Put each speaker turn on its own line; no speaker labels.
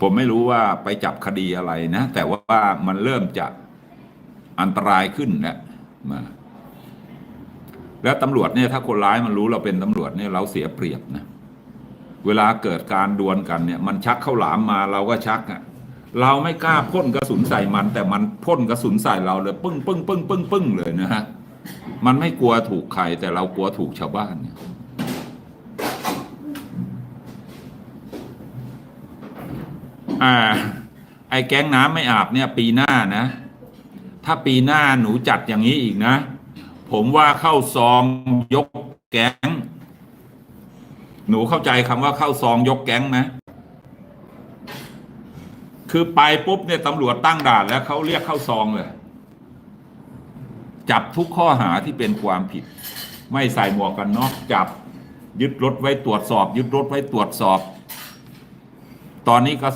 ผมไม่รู้ว่าไปจับคดีอะไรนะ แต่ว่ามันเริ่มจะอันตรายขึ้นแล้วมาแล้วตำรวจเนี่ยถ้าคนร้ายมันรู้เราเป็นตำรวจเนี่ยเราเสียเปรียบนะเวลาเกิดการดวลกันเนี่ย มันชักเข้าหลามมาเราก็ชักอะ่ะเราไม่กล้าพ่นกระสุนใส่มัน แต่มันพ่นกระสุนใส่เราเลย ปึ้งปึ้งปึ้งปึ้งปึ้งเลยนะฮะมันไม่กลัวถูกใครแต่เรากลัวถูกชาวบ้านเนี่ย อ่า ไอ้แก๊งน้ำไม่อาบเนี่ย ปีหน้านะ ถ้าปีหน้าหนูจัดอย่างนี้อีกนะ ผมว่าเข้าซองยกแก๊ง หนูเข้าใจคำว่าเข้าซองยกแก๊งไหมคือไปปุ๊บเนี่ยตำรวจตั้งด่านแล้วเขาเรียกเข้าซองเลย จับทุกข้อหาที่เป็นความผิด ไม่ใส่หมวกกันน็อกจับยึดรถไว้ตรวจสอบ ยึดรถไว้ตรวจสอบ ตอนนี้ก็